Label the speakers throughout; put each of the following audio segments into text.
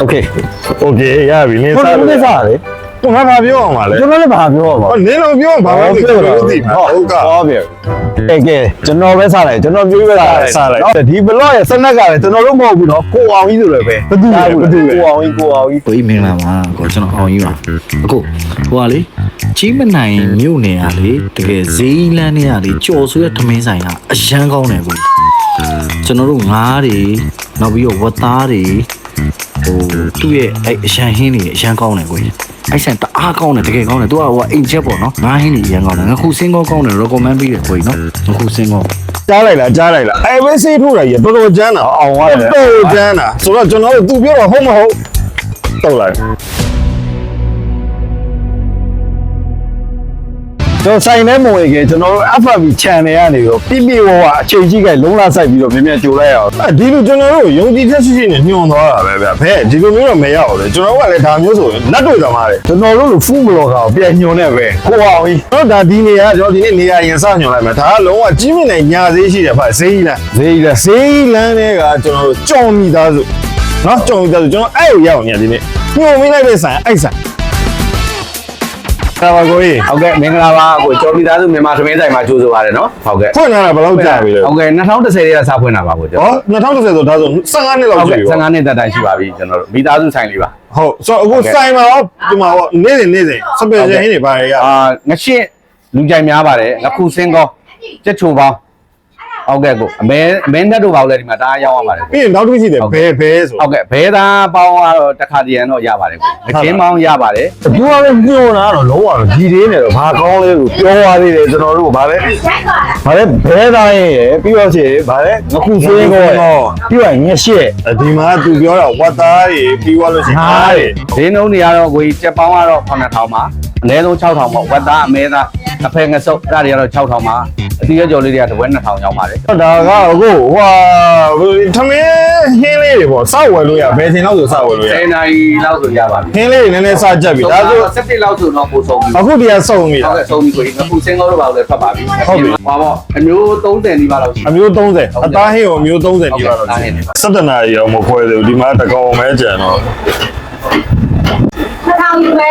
Speaker 1: โอเค
Speaker 2: โอเคရပြီနင်း
Speaker 1: ဟုတ်
Speaker 2: စား
Speaker 1: တယ်
Speaker 2: လို့
Speaker 1: ကိစ္စလေ
Speaker 2: ဟိုငါဘာပြောအောင်ပါလဲ
Speaker 1: ကျွန်တော်လည်းဘာပြောပါ
Speaker 2: ဟောနင်းတော့ပြောဘာမှမသိဘူးသိမှာဟုတ်က
Speaker 1: ဟုတ်ပြီကဲကဲကျွန်တော်ပဲစားလိုက်ကျွန်တော်ပြောပဲစားလိုက်
Speaker 2: စားလိုက်
Speaker 1: နော်ဒီဘလော့ရဲ့စနက်ကလည်းကျွန်တော်တို့မဟုတ်ဘူးနော်ကိုအောင်ကြီးဆိုလည်းပဲဘသူလဲဘသူကိုအောင်ကြီးကိုအောင်ကြီး
Speaker 3: ကိုကြီးမင်္ဂလာပါကိုကျွန်တော်အောင်ကြီးပါအခုဟိုကလေကြီးမနိုင်မြို့နယ်ကလေတကယ်ဈေးလန်းတွေကလေကြော်ဆိုးရဲ့ထမင်းဆိုင်ကအရန်ကောင်းတယ်ကို ကြီးကျွန်တော်တို့ငားတွေနောက်ပြီးတော့ဝတ်သားတွေဟိုသူ့ရဲ့အဲ့အရန်ဟင်းတွေအရန်ကောင်းတယ်ကိုကြီးအဲ့ဆိုင်တအားကောင်းတယ်တကယ်ကောင်းတယ်သူကဟိုအိမ်ချက်ပေါ့နော်ငားဟင်းတွေအရန်ကောင်းတယ်ငါခုစင်းကောင်းကောင်းတယ် recommend ပေးတယ်ကိုကြီးနော်ငါခုစင်းကောင်း
Speaker 2: ကြားလိုက်လားကြားလိုက်လားအဲပဲစေးထိုးတာကြီးတော်တော်ကျန်းတာ
Speaker 1: အောင်ရတယ်
Speaker 2: တော်တော်ကျန်းတာဆိုတော့ကျွန်တော်တို့သူပြောတော့ဟုတ်မဟုတ်တော့လိုက်
Speaker 1: ကျွန်တော်ဆိုင်ထဲမဝင်ခင်ကျွန်တော်တို့ FB channel ကနေပြီးပြပြဝဝအချိန်ကြီးကလုံးလာဆိုင်ပြီးတော့မြင်မြန်ကြိုလိုက်ရအောင်
Speaker 2: အဲဒီလိုကျွန်တော်တို့ယုံကြည်ချက်ရှိရှိနဲ့ညွန်သွားတာပဲဗျဖဲဒီလိုမျိုးတော့မရအောင်လေကျွန်တော်ကလည်းဒါမျိုးဆိုရင်လက်တွေ့သမားတယ်
Speaker 1: ကျွန်တော်တို့လိုဖူးဘလော့ကာကိုပြန်ညွန်နေပဲကိုအောင်ကြီး
Speaker 2: ကျွန်တော်ဒါဒီနေရာကျွန်တော်ဒီနေ့နေရာရင်စညွန်လိုက်မယ်ဒါကလုံးဝကြီးမြင့်တဲ့ညာသေးရှိတယ်ဖဈေးလန်း
Speaker 1: ဈေးလဲ
Speaker 2: ဈေးလန်းတွေကကျွန်တော်တို့ကြော်မိသားစုနော်ကြော်မိသားစုကျွန်တော်အဲ့ကိုရောက်နေရဒီနေ့ညွန်မိလိုက်တဲ့ဆိုင်အဲ့ဆိုင် ဒါပါကိုကြီး
Speaker 1: ဟုတ်ကဲ့မင်္ဂလာပါကိုကျော်ပြည်သားစုမြန်မာသမင်းဆိုင်မှာကြိုးဆိုပါတယ်နော်ဟုတ်ကဲ့
Speaker 2: ဖွင့်လာတာဘယ်လောက်ကြာပြီလဲ
Speaker 1: ဟုတ်ကဲ့2010ရဲ့စဖွင့်တာပါကိုကျော်
Speaker 2: ဟော2010ဆိုဒါဆို15နှစ်လောက်
Speaker 1: ဟုတ်
Speaker 2: ရှိ
Speaker 1: ကဲ့
Speaker 2: ပြီ
Speaker 1: 15နှစ်တက်တိုင်ရှိပါပြီကျွန်တော်တို့မိသားစုဆိုင်လေးပါ
Speaker 2: ဟုတ်ဆိုတော့အခုဆိုင်မှာရောဒီမှာရောနေ့စဉ်နေ့စဉ်စပယ်ရှယ်ဟင်းတွေပါရရ
Speaker 1: အာငရှင်းလူကြိုက်များပါတယ်ငခုစင်းကောကြက်ချိုပေါင်း ဟုတ်ကဲ့ကိုအမဲအမဲနဲ့တို့ပါလဲဒီမှာတအားရောက်ရပါတယ်ကို
Speaker 2: ပြီးရင်နောက်တစ်ခုရှိတယ်ဘဲဘဲဆို
Speaker 1: ဟုတ်ကဲ့ဘဲသားပေါင်းကတော့တစ်ခါတည်းရန်တော့ရပါတယ်ကိုငချင်းပေါင်းရပါတယ်အခုကလည်းညွန်လာတော့လုံးဝတော့ဒီသေးနေတော့ဘာကောင်းလဲကိုပြောသွားသေးတယ်ကျွန်တော်တို့ဗာလဲဗာလဲဘဲသားရဲ့ပြီးတော့ချေဗာလဲငခုစင်းကောပြီးတော့ငရှက်
Speaker 2: ဒီမှာသူပြောတာဝတ်သားတွေပြီးသွားလို့ရှိရင်အားတွေ
Speaker 1: ဈေးနှုန်းတွေကတော့ကိုကြီးကြက်ပေါင်းကတော့9000ပါ အနည်းဆုံး6000ပေါ့ဝက်သားအမဲသားအဖယ်ငစုပ်အဲ့ဒါတွေကတော့6000ပါအတီးရကြော်လေးတွေကတစ်ဝက်2000ရောက်ပါတယ်
Speaker 2: ဒါကအခုဟွာထမင်းဟင်းလေးတွေပေါ့စောက်ဝယ်လို့ရဘယ်ချိန်လောက်ဆိုစောက်ဝယ်လို့ရ
Speaker 1: 10နာရီလောက်ဆိုရပါပြီ
Speaker 2: ဟင်းလေးတွေနည်းနည်းစကြက်ပြီဒါဆို
Speaker 1: 17လောက်ဆိုတော့ပို့ဆုံးပြီ
Speaker 2: အခုတရားစုံပြီ
Speaker 1: ဟုတ်ကဲ့ဆုံးပြီကိုကြီးအခုစင်ကောတော့ပါလို့ထွက်ပါပြီဟုတ်ပြီဟောပေါ့အမျိုး30နီးပါးလောက်ရှိ
Speaker 2: အမျိုး30အသားဟင်းကိုအမျိုး30ပြပါတော့17နာရီရောမခွဲသေးဘူးဒီမှာတကောင်မဲကြံတော့
Speaker 4: ထောင်ယူမ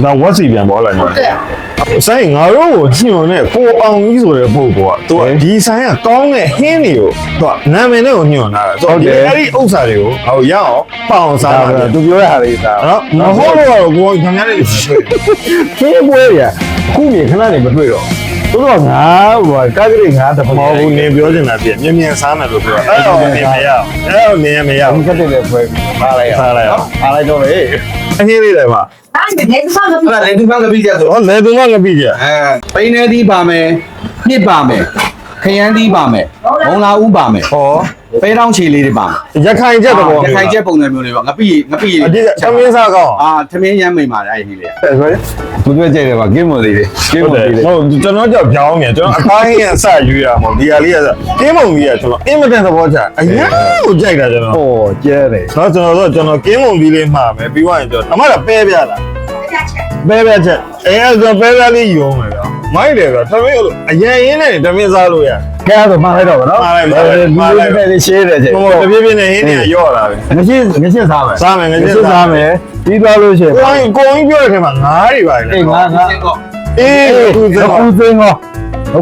Speaker 4: ယ်
Speaker 2: ဒါဝက်စီပြန်ပေါ်လာညဆိုင်ငါတို့ကိုညွန်တဲ့ကိုအောင်ကြီးဆိုတဲ့ပုဂ္ဂိုလ်ကသူကဒီဆိုင်ကကောင်းတဲ့ဟင်းတွေကိုသူကနာမည်နဲ့ကိုညွန်လာတာဆိုတော့ဒီအဲ့ဒီဥစ္စာတွေကိုဟိုရအောင်ပအောင်စားတာ
Speaker 1: သူပြောတဲ့ဟာလေးဒါ
Speaker 2: နော်မဟုတ်တော့ကိုခင်ဗျားလေး
Speaker 1: ခင်းပွဲရခုမြေခဏနေမတွေ့တော့ သူတို့ငါဟိုကားကလေးငါတပ
Speaker 2: မဟုတ်ဘူးနေပြောချင်တာပြမြင်မြင်စားမယ်လို့ပြောအဲ့တော့နေမရအောင်အဲ့တော့နေမရ
Speaker 1: ဘု
Speaker 2: ဘူး
Speaker 1: ကတဲ့လေဖွဲပါလိုက်
Speaker 2: စားလိုက်အောင်
Speaker 1: ပါလိုက်တော့လေ
Speaker 2: အဟင်းလေးတွေမှာ
Speaker 4: အဲ့ဒါလည်းဆောက်လို့
Speaker 1: အဲ့ဒါလည်းဒီဘက်ကပြီးကြဆို
Speaker 2: ဟောလေသူကငပိကြ
Speaker 1: အဲပိန်းနေသီးပါမယ်နှစ်ပါမယ် ခရမ်းသီးပါမယ်ဘုံလာဥပါမယ်
Speaker 2: ဟော
Speaker 1: ပဲတောင်းချီလေးတွေပါမယ်
Speaker 2: ရခိုင်ချက်သဘော
Speaker 1: ရခိုင်ချက်ပုံစံမျိုးလေးပါငပိငပိ
Speaker 2: အတိသမင်းစားကောင်း
Speaker 1: အာသမင်းရမ်းမိန်ပါတယ်အဲ့ဒီလေး
Speaker 2: ဆိုရ
Speaker 1: သူတို့ကြိုက်တယ်ပါကင်းမွန်လေးတွေကင်း
Speaker 2: ဟု
Speaker 1: မွ
Speaker 2: တ်
Speaker 1: န်
Speaker 2: တယ်
Speaker 1: လေးတွေ
Speaker 2: ဟုတ်ကျွန်တော်ကြောက်ပြောင်းနေကျွန်တော်အသားဟင်းရစယူရမှာဒီဟာလေးကကင်းမုံကြီးကကျွန်တော်အင်မတန်သဘောချအရင်ကိုကြိုက်တာကျွန်တော်
Speaker 1: ဟောကျဲတယ်
Speaker 2: တော့ကျွန်တော်တို့ကျွန်တော်ကင်းမုံကြီးလေးမှာမယ်ပြီးသွားရင်ကျွန်တော်အမကပဲပြလာ
Speaker 4: ချက်ချက်
Speaker 2: ပဲပြချက်အဲအဲ့ဆိုပဲပြလေးယူအောင်မယ်ဗျာ မိုက်တယ်ဆိုသမင်းလို့အရင်ရင်းနဲ့သမင်းစားလို့ရ
Speaker 1: ကဲတော့မှားလိုက်တော့ဗောနော်
Speaker 2: မှားလိုက်မှားလိုက်မှားလိုက်
Speaker 1: လူတွေရှင်းတယ်ချက်
Speaker 2: ဟိုတပြည့်ပြည့်နဲ့ဟင်းတွေကရော့လာပြီ
Speaker 1: ငရှင်းငရှင်းစားမယ်
Speaker 2: စားမယ်ငါ
Speaker 1: င
Speaker 2: ကျ
Speaker 1: ရှင်းစားမယ်ပြီးသွားလို့ရှိရင်
Speaker 2: ကိုင်းကိုင်းပြောတဲ့ထဲမှာငါးတွေပါလေ
Speaker 1: အေးငါငါ
Speaker 2: အေးခုစ
Speaker 1: ခု
Speaker 2: မ်း
Speaker 1: စင်းကော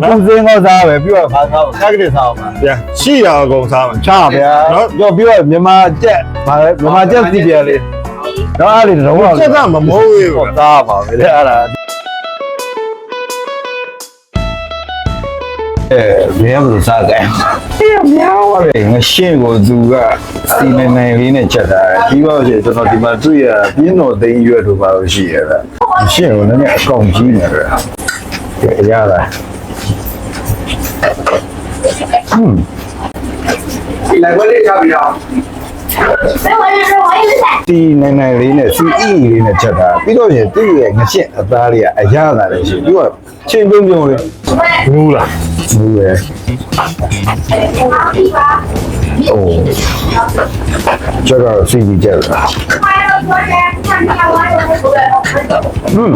Speaker 1: ခုစင်းကောစားပဲပြီးတော့ဘာစားကက်ကလေးစားအောင်ပါ
Speaker 2: ဗျာရှိတာအကုန်စားမယ်
Speaker 1: ချဗျာနော်ပြောပြီးတော့မြန်မာကြက်ဗာလဲမြန်မာကြက်စီပြလေးတော့အဲ့ဒီတော့
Speaker 2: ချက်ကမမိုးဘူးဗျာ
Speaker 1: သားပါပဲအဲ့ဒါ အဲဘယ်မှာစားကြလဲ။မြောက်ရတယ်ငရှင်းကိုသူကစီနေနေလေးနဲ့ချက်တာ။ပြီးတော့ကျွန်တော်ဒီမှာတွေ့ရပြင်းတော်သိန်းရွက်တို့ပါလို့ရှိရတာ။ရှင်းကိုလည်းအကောင်ကြီးနေတယ်။ကြည့်
Speaker 5: ရတာ။ဟွန်း။လာခွ
Speaker 4: င့်လေးချပြရအောင်။
Speaker 1: တီနိုင်နိုင်လေးနဲ့စီအီလေးနဲ့ချက်တာပြီးတော့ရင်သူ့ရဲ့ငရှင်းအသားလေးကအရသာလေးရှိပြီးတော့ချိန်ပြုံးပြုံးလေး
Speaker 2: ဘူးလား
Speaker 1: ဘူးရဲ့
Speaker 4: ဒီပါ
Speaker 1: အိုးကျတော့စီကြီးချက်တာ
Speaker 4: ဘာလို့ပြောလဲဆန်ပြဝါလို့ဆိုတော့
Speaker 1: ဟွန်း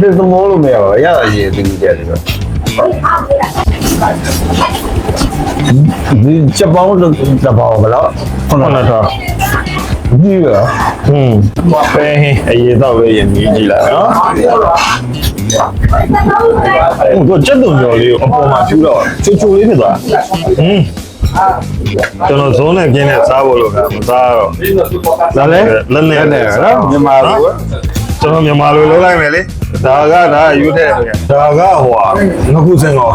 Speaker 1: ဒီသမောလို့မရပါဘူးရတာကြီးစီကြီးချက်တယ်တော့
Speaker 4: ဒီအောက်
Speaker 1: ဒီချက်ပေါင်းတစ်ပေါင်းဘယ်လောက်
Speaker 2: ခုနကထောင်
Speaker 1: ကြီးရ
Speaker 2: ဟွန်းပဲဟင်းအရေးတော့ပဲရင်မြည်ကြည့်လိုက်နော် ဟိုတော့ချက်တုံကျော်လေးကိုအပေါ်မှာဖြူတော့ချိုချိုလေးဖြစ်သွားဟွန်းကျွန်တော်ဇုံးနဲ့ပြင်းနဲ့စားဖို့လို့ကမစားတော့
Speaker 1: ဒါလည်း
Speaker 2: လက်နဲ့
Speaker 1: နဲ့နော်မြန်မာလို
Speaker 2: ကျွန်တော်မြန်မာလိုလုပ်လိုက်မယ်လေဒါကဒါယူတဲ့ဒါကဟိုငခုစင်ကော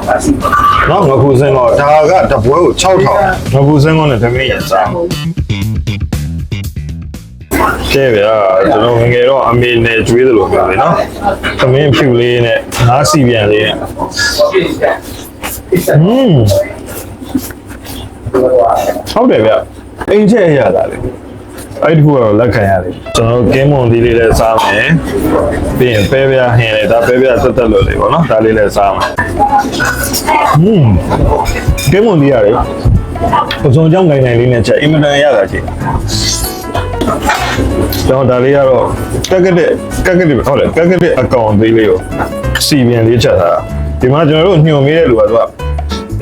Speaker 2: နော်ငခုစင်ကောဒါကတပွဲကို6000ငခုစင်ကောနဲ့တမင်းရစား ကဲဗျာကျွန်တော်ငယ်ငယ်တော့အမေနဲ့ကျွေးသလိုပဲနော်သမင်းဖြူလေးနဲ့ငါးစီပြန်လေးနဲ့ဟွန်းဟုတ်တယ်ဗျအိမ်ချက်ရတာလေအဲ့ဒီကတော့လက်ခံရတယ်ကျွန်တော်ကင်းမွန်ဒီလေးလည်းစားမယ်ပြီးရင်ပဲပြားဟင်းလေးဒါပဲပြားတက်တက်လို့လေးပေါ့နော်ဒါလေးလည်းစားမယ်ဟွန်းကင်းမွန်ဒီရတယ်ပစုံကြောင့်နိုင်နိုင်လေးနဲ့ချက်အင်မတန်ရတာချင်း ကျွန်တော်ဒါလေးကတော့ကက်ကက်ကက်ကက်ကက်ဟုတ်တယ်ကက်ကက်ကအကောင်သေးလေးကိုစီပြန်လေးချက်တာဒီမှာကျွန်တော်တို့ညှို့မိတဲ့လူကသူက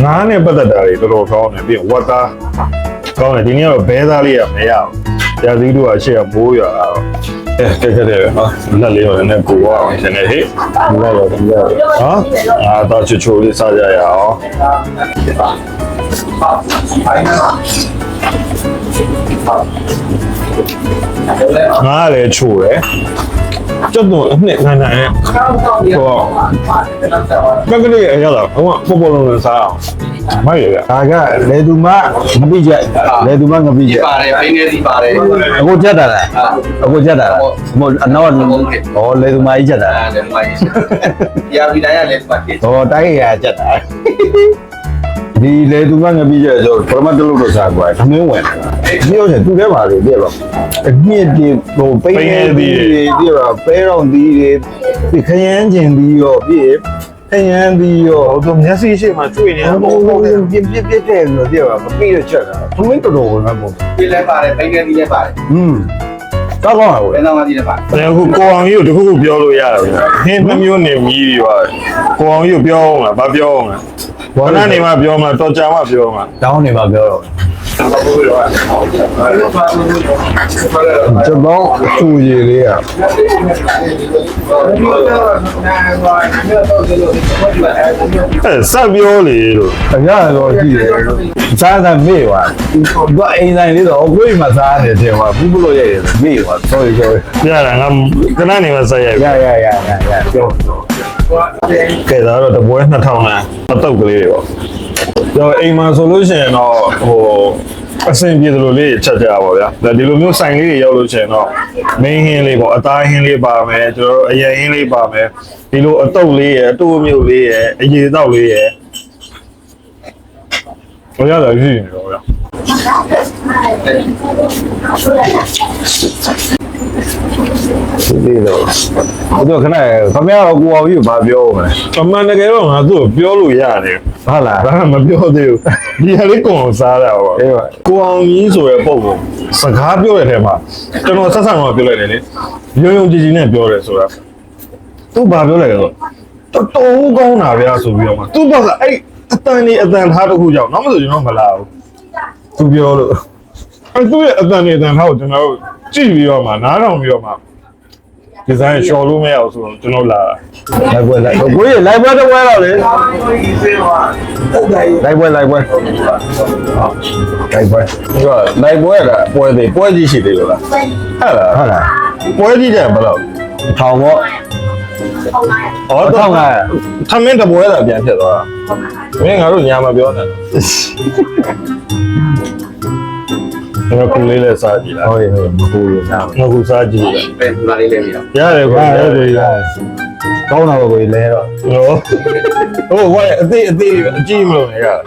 Speaker 2: ငါးနဲ့ပတ်သက်တာတွေတော်တော်ကောင်းတယ်ပြီးရင်ဝတ်သားကောင်းတယ်ဒီနေ့ကတော့ဘဲသားလေးကမရဘူးရာသီတို့ကအရှိကမိုးရွာတော့အဲကက်ကက်တဲ့နော်လက်လေးရောလည်းကိုအောင်ရှင်နေဟေ့လက်ရောဒီရောဟာအာတော့ချိုချိုလေးစားကြရအောင် ငါလည်းချိုတယ်ကျွတ်တော့အနှစ်နိုင်နိုင်နဲ့ဟိုကက်ကလေးရတာဟိုကပေါ်ပေါ်လုံးလုံးစားအောင်မိုက်ရဗျ
Speaker 1: ဒါကလေသူမငပိချက်လေသူမငပိချက်
Speaker 5: ပါတယ်ဘိန်းနေစီပါတယ်
Speaker 1: အခုချက်တာလားအခုချက်တာလားမဟုတ်အနောက်ဟောလေသူမကြီးချက်တာ
Speaker 5: အဲ့ဒါမိုင်းတရားပြီးတိုင်းရလဲပတ်တယ်
Speaker 1: ဟောတိုင်းရချက်တာ ဒီလေသူမငပိချက်ဆိုပရမတ်တလို့တော့စားကွာသမင်းဝင်ဒီရောချက်သူထဲမှာလေပြည့်ပါအမြင့်ဒီဟိုပိန်းနေဒီပြည့်ပါပဲတော့ဒီဒီခရမ်းကျင်ဒီရောပြည့်ခရမ်းဒီရော
Speaker 2: ဟိုတော့မျက်စိရှိမှတွေ့နေ
Speaker 1: ဘိုးဘိုးပြပြပြတဲ့လို့ပြပါမပြီးတော့ချက်တာသမင်းတော်တော်ဝင်မှာပေါ့
Speaker 5: ပြီးလဲပါတယ်ဘိန်းနေစီလဲပါတယ်
Speaker 1: อืม ကောင်းကောင်းပါ
Speaker 5: ဘ
Speaker 1: ဘူး
Speaker 5: ယ်တော့မှစီလဲပါတယ်
Speaker 2: တယ်အခုကိုအောင်ကြီးကိုတခုခုပြောလို့ရတယ်ဗျဟင်းနှမျိုးနေမြည်ပြီးပါကိုအောင်ကြီးကိုပြောအောင်လားဘာပြောအောင်လဲဘာနဲ့နေမှပြောမှတော်ကြာမှပြောမှ
Speaker 1: တောင်းနေမှာပြောတော့ ကျွန်တော်သူ့ရည်လေးอ่ะ
Speaker 2: အဲစပ်ပြောလေလို့
Speaker 1: အများတော့ကြည့်တယ်စားစားမေ့သွားသူအိမ်ဆိုင်လေးတော့ကိုယ်မှစားနေတယ်ကွာဘူးဘလို့ရဲ့မေ့သွား sorry sorry
Speaker 2: ပြရတာငါခဏနေမှဆက်ရိုက်
Speaker 1: ရရရရရပြော
Speaker 2: ကဲဒါတော့တပွဲ2000လမ်းအတုပ်ကလေးတွေပေါ့ ကျွန်တော်အိမ်မှာဆိုလို့ရှိရင်တော့ဟိုအဆင်ပြေသလိုလေးချက်ကြပါဗျာဒါဒီလိုမျိုးဆိုင်လေးတွေရောက်လို့ရှိရင်တော့ main ဟင်းလေးပေါ့အသားဟင်းလေးပါမယ်ကျွန်တော်တို့အရင်ဟင်းလေးပါမယ်ဒီလိုအတုပ်လေးရယ်အတူအမြုပ်လေးရယ်အရေတောက်လေးရယ်ဘယ်ရတာရှိနေတော့ဗျာ
Speaker 1: ဒီလိုဘယ်တော့ခဏခမရတော့ကိုအောင်ကြီးဘာပြောမလဲ
Speaker 2: အမှန်တကယ်တော့ငါသူ့ကိုပြောလို့ရတယ်
Speaker 1: ဟုတ်လား
Speaker 2: ဒါကမပြောသေးဘူးဒီဟာလေးကိုအောင်စားတာပေါ့
Speaker 1: အေးပါ
Speaker 2: ကိုအောင်ကြီးဆိုတဲ့ပုံပုံစကားပြောတဲ့ထဲမှာကျွန်တော်ဆက်ဆံတော့ပြောလိုက်တယ်လေရုံရုံကြည်ကြည်နဲ့ပြောတယ်ဆိုတာသူဘာပြောလိုက်လဲဆိုတော်တော်ကောင်းတာဗျာဆိုပြီးတော့မှသူဘာကအဲ့အတန်လေးအတန်ထားတစ်ခုကြောင့်နောက်မဆိုကျွန်တော်မလာဘူးသူပြောလို့အဲ့သူရဲ့အတန်လေးအတန်ထားကိုကျွန်တော်တို့ကြည့်ပြီးတော့မှနားထောင်ပြီးတော့မှ ဒီဇိုင်းရှော်လို့မရအောင်ဆိုတော့ကျွန်တော်လာတာ
Speaker 1: လိုက်ပွဲလိုက်ကိုကြီးလိုက်ပွဲတော့ပွဲတော့လေလိုက်ပွဲလိုက်ပွဲလိုက်ပွဲဒီကလိုက်ပွဲကပွဲသေးပွဲကြီးရှိသေးလို့လား
Speaker 2: ဟဲ့လား
Speaker 1: ဟုတ်လား
Speaker 2: ပွဲကြည့်ကြဘယ်လောက်
Speaker 1: ထောင်ပေါ့
Speaker 2: ဩ
Speaker 1: ထောင်က
Speaker 2: ထမင်းတပွဲတာပြန်ဖြစ်သွားတာမင်းငါတို့ညာမပြောနဲ့ ငါကူလေးလည်းစားကြည့်လား
Speaker 1: ဟုတ်ရဲ့မဟုတ်ရဲ့နား
Speaker 2: ငါကူစားကြည့်
Speaker 5: ပဲဒီမှာလေးလဲပြီးတော့
Speaker 2: ရတယ်ကွာ
Speaker 1: ရ
Speaker 2: ရ
Speaker 1: ရ
Speaker 2: တယ်
Speaker 1: ရကောင်းတာကိုကြီးလဲတော့
Speaker 2: ဟိုဟိုဝိုင်းအသေးအသေးအကြည့်မလို့နေရ
Speaker 1: တော်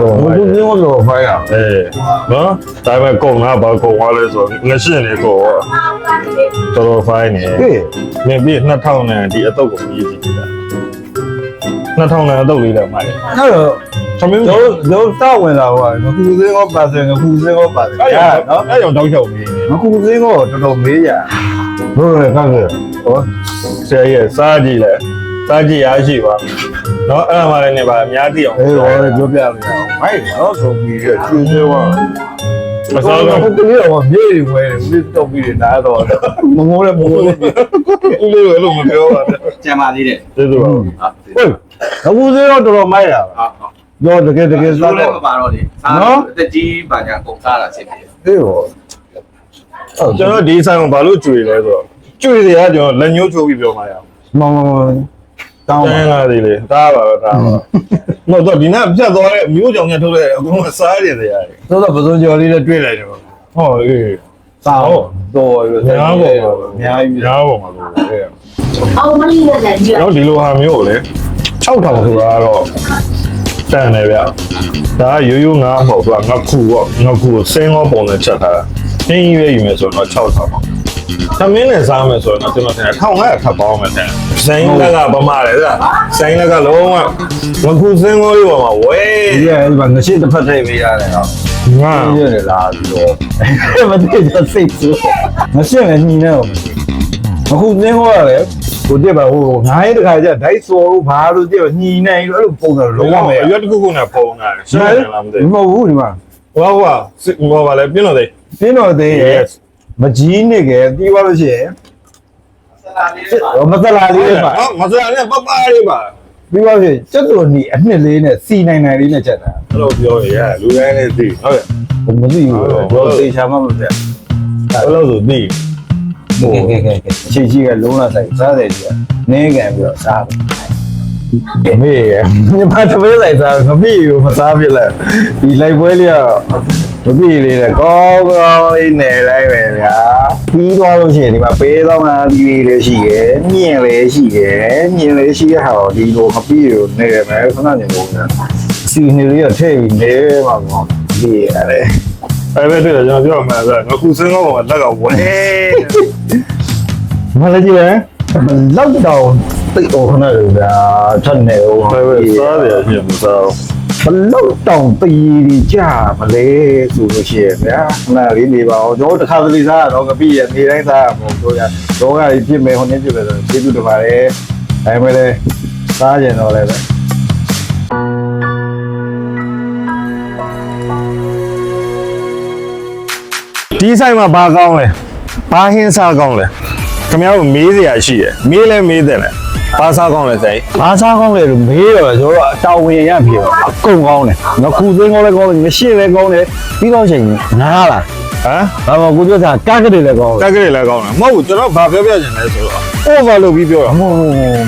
Speaker 1: တော်ဘယ်လိုမျိုးလို့ဖိုင်းရ
Speaker 2: အေးနော်ဒါပေမဲ့ကုံကဘာကုံသွားလဲဆိုငရှင်းနေကိုတော်တော်ဖိုင်းနေ
Speaker 1: ဟေး
Speaker 2: မင်းပြီး2000နဲ့ဒီအတုပ်ကိုမြည်ကြည့်တာ2000နဲ့အတုပ်လေးလည်းမိုက်တယ်
Speaker 1: အဲ့တော့
Speaker 2: သမင်း
Speaker 1: လုံးလုံးစဝင်လာဟိုကခုစင်းကောပါတယ်ခုစင်းကောပါတယ်
Speaker 2: အဲ့ဒါ
Speaker 1: နော်
Speaker 2: အဲ့ရောတောက်ချောက်မ
Speaker 1: င်းမခုစင်းကောတော်တော်မေးရဘို့လေခက်ခဲဟော
Speaker 2: ဆရာကြီးစားကြည့်လေစားကြည့်ရရှိပါနော်အဲ့ဒါမှလည်းနေပါအများကြီးအောင်
Speaker 1: အေးဟောပြောပြလိုက်အောင်မိုက်နော်ဆိုပြီးရချူးချော
Speaker 2: မစား
Speaker 1: တော့ဟုတ်ကဲ့တော့မြေတွေဝဲတယ်ဦးလေးတောက်ပြီးနေတော့မငိုးလည်းမငိုးဘူး
Speaker 2: ဦးလေးကလည်းမပြောပါနဲ့
Speaker 5: ကျန်ပါသေးတယ်
Speaker 2: သိသူပါ
Speaker 5: ဟုတ်
Speaker 1: အခုသေးတော့တော်တော်မိုက်တာ
Speaker 5: ပါဟုတ်
Speaker 1: တော့တကယ်တကယ်
Speaker 5: ဆို
Speaker 1: စား
Speaker 5: လည်း
Speaker 1: တော့
Speaker 5: မပါတော့လေစားတော့အသက်ကြီးပါညာကုန်စားတာဖြစ်တယ်
Speaker 1: အေးဟော
Speaker 2: ကျွန်တော်ဒီဆိုင်ကိုဘာလို့ကြွေလဲဆိုတော့ကြွေတွေကကျွန်တော်လက်ညှိုးချိုးပြီးပြောမှာရအောင်
Speaker 1: မောင်တောင်း
Speaker 2: တ
Speaker 1: ပါ
Speaker 2: န်းလာသေးလေဒါပါပဲဒါပါမဟုတ်တော့ဒီနေ့ပြတ်သွားတဲ့မျိုးကြောင်ညထုတ်လိုက်တယ်အကုန်လုံးစားရတယ်တရား
Speaker 1: သို့တော့ပစုံကျော်လေးလည်းတွေ့လိုက်တယ်ပေါ့
Speaker 2: ဟောအေး
Speaker 1: စားတော့တော်ရ
Speaker 2: ညားပေါ်မှာ
Speaker 1: အများကြီး
Speaker 2: ညားပေါ်မှာလို့အဲ့
Speaker 4: အော်မလေးနဲ့ကြည့်ရ
Speaker 2: တော့ဒီလိုဟာမျိုးကိုလေ6000ဆိုတာတော့ တန်တယ်ဗျဒါကရိုးရိုးငါးမဟုတ်ဘူးကငါခုပေါ့ငါခုကိုစင်းဟောပုံနဲ့ချက်ထားတာအင်းကြီးရွေးယူမယ်ဆိုတော့6000ပါသမင်းနဲ့စားမယ်ဆိုတော့ကျွန်တော်ထင်တယ်1500ခတ်ပေါင်းမယ်တဲ့ဆိုင်လက်ကပမာတယ်ဗျဆိုင်လက်ကလုံးဝငါခုစင်းဟောလေးပေါ်မှာဝဲ
Speaker 1: ဒီကအဲ့မှာငရှိတစ်ဖက်ထိပ်ပေးရတယ်ဟော
Speaker 2: ငါ
Speaker 1: ပြရတယ်လားပြီးတော့မသိချင်စိတ်ဆိုငရှိလည်းညီနေအောင်အခုသင်ဟောရတယ် ကိုတက်ပါဟိုငါးရဲတခါကျဒိုက်စောလို့ဘာလို့တက်ညီနေအဲ့လိုပုံစံလုံးဝမရ
Speaker 2: ရွက်တစ်ခုခုနဲ့ပုံတာရှင်းတယ်လားမသိ
Speaker 1: မဟုတ်ဘူးဒီမှာ
Speaker 2: ဘူးဟောဟောဟောပါလေပြင်းလို့သေး
Speaker 1: ပြင်းတော်သေးရဲ့မကြီးနေကြပြီးသွားလို့ရှိရင်
Speaker 5: ဆလာလေးပါ
Speaker 1: ဟောမသလာလေးလေးပါ
Speaker 2: ဟောမစရာနဲ့ပပလေးပါ
Speaker 1: ပြီးသွားလို့ရှိရင်ကျွတ်တော်နီအနှစ်လေးနဲ့စီနိုင်နိုင်လေးနဲ့ချက်တာ
Speaker 2: အဲ့လိုပြောရလူတိုင်းလည်းသိဟုတ်ရဲ့
Speaker 1: ဘယ်မသိဘူးတော့သေချာမှမသိ
Speaker 2: အဲ့လိုဆိုသိ
Speaker 1: ဘူးကဲကဲကဲချီချီကလုံးလာဆိုင်စားတယ်ကြီးနင်းကန်ပြီးတော့စားတယ်မေးရမြမတပည့်လိုက်စားငပိကိုမစားပြလဲဒီလိုက်ပွဲလေးကငပိလေးနဲ့ကောင်းကောင်းလေးနေလိုက်ပဲဗျာပြီးသွားလို့ရှိရင်ဒီမှာပေးတော့မှဒီလေးလေးရှိရယ်မြင့်လေးရှိရယ်မြင့်လေးရှိရဟာဒီလိုငပိကိုနေရမယ်ခဏနေလို့စီနေလေးကထည့်ပြီးနေမှာပေါ့ဒီရတယ်
Speaker 2: အဲ့ပဲတွေ့တယ်ကျွန်တော်ပြောမှာဆိုတော့ခုစင်းကောင်းကလက်ကဝဲ
Speaker 1: မလာကြည့်လဲလောက်တော့တိတ်တော့ခဏလို့ဗျာထက်နေဦး
Speaker 2: ပဲပဲစားတယ်အပြင်မစား
Speaker 1: ဘလောက်တောင်တည်ဒီကြမလဲဆိုလို့ရှိရင်ဗျာခဏလေးနေပါအောင်ကျွန်တော်တစ်ခါတလေစားတော့ငပိရနေတိုင်းစားရမဟုတ်တို့ရတော့ကကြီးပြစ်မယ်ဟိုနေ့ပြစ်မယ်ဆိုကျေးဇူးတင်ပါတယ်ဒါပေမဲ့လည်းစားကြင်တော့လည်းပဲ
Speaker 2: ဒီဆိုင်မှာဘာကောင်းလဲဘာဟင်းစားကောင်းလဲ ခင်ဗျားတို့မေးစရာရှိတယ်မေးလဲမေးတယ်လေဘာစားကောင်းလဲဆိုင်
Speaker 1: ဘာစားကောင်းလဲလို့မေးတော့ကျွန်တော်တို့အတောင်ဝင်ရပြီတော့အကုန်ကောင်းတယ်ငခုသိန်းကောင်းလဲကောင်းတယ်ငရှင်းလဲကောင်းတယ်ပြီးတော့ချိန်ငားလား
Speaker 2: ဟမ်
Speaker 1: ဘာမှကိုပြောတာကားကလေးလည်းကောင်းတယ်
Speaker 2: တက်ကလေးလည်းကောင်းတယ်မဟုတ်ဘူးကျွန်တော်ဘာပြောပြချင်လဲဆိုတော့ over လုပ်ပြီးပြောတာ
Speaker 1: အမော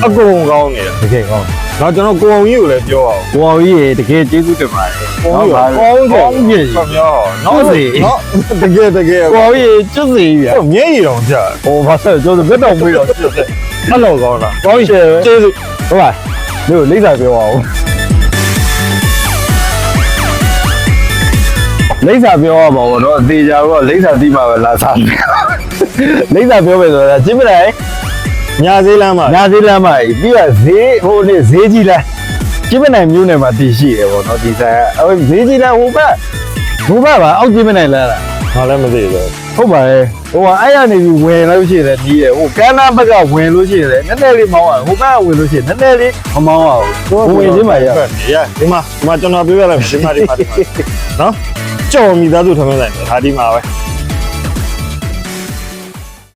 Speaker 2: အကုန်ကောင်းနေတယ်
Speaker 1: တကယ်ကောင်း
Speaker 2: တော့ ကျွန်တော်ကိုအောင်ကြီးကိုလည်းပြောအောင်
Speaker 1: ကိုအောင်ကြီးရေတကယ်ကျေးဇူးတင်ပါတယ်
Speaker 2: ကောင်းကောင်းကောင်းကြီး
Speaker 1: ကို
Speaker 2: ခင်ဗျာနော်နော်တကယ်တကယ်
Speaker 1: အောင်ကြီးရေကျွတ်စီဗျာ
Speaker 2: ဟိုမျက်ရည်တောင်ကြာ
Speaker 1: ဟိုဘာဆက်ကျွန်တော်ဘက်တော်မွေးတော့ကျွတ်တယ်
Speaker 2: အဲ့လိုကောင်းတာ
Speaker 1: ကောင်းရှယ်
Speaker 2: ကျေးဇူး
Speaker 1: ဟုတ်ပါလို့လိမ့်စာပြောအောင်လိမ့်စာပြောရပါဘောတော့အသေးကြတော့လိမ့်စာတိမှပဲလာစားလိမ့်စာပြောမယ်ဆိုတာကြည့်မလား
Speaker 2: ညာသေးလမ်းမှာ
Speaker 1: ညာသေးလမ်းမှာပြီးတော့ဈေးဟိုနေ့ဈေးကြီးလမ်းကျင်းမနိုင်မျိုးနယ်မှာတည်ရှိတယ်ပေါ့နော်ဒီဆိုင်အဲဈေးကြီးလမ်းဟိုဘက်ဟိုဘက်ပါအောက်ကျင်းမနိုင်လမ်းလား
Speaker 2: ငါလည်းမသိဘူး
Speaker 1: ဟုတ်ပါရဲ့ဟိုကအဲ့ရနေပြီးဝင်လို့ရှိရင်ဒီရဟိုကမ်းနားဘက်ကဝင်လို့ရှိရင်နည်းနည်းလေးမောင်းအောင်ဟိုဘက်ကဝင်လို့ရှိရင်နည်းနည်းလေးမမောင်းအောင်ဝင်ချင်းပါရ
Speaker 2: ရဒီမှာဒီမှာကျွန်တော်ပြောပြလိုက်ဒီမှာဒီမှာနော်ကြော်မိသားစုထမင်းဆိုင်ဟာဒီမှာပဲ